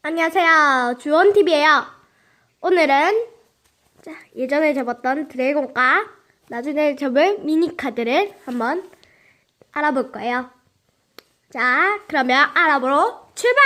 안녕하세요. 주원TV예요. 오늘은 예전에 접었던 드래곤과 나중에 접을 미니카드를 한번 알아볼 거예요. 자, 그러면 알아보러 출발!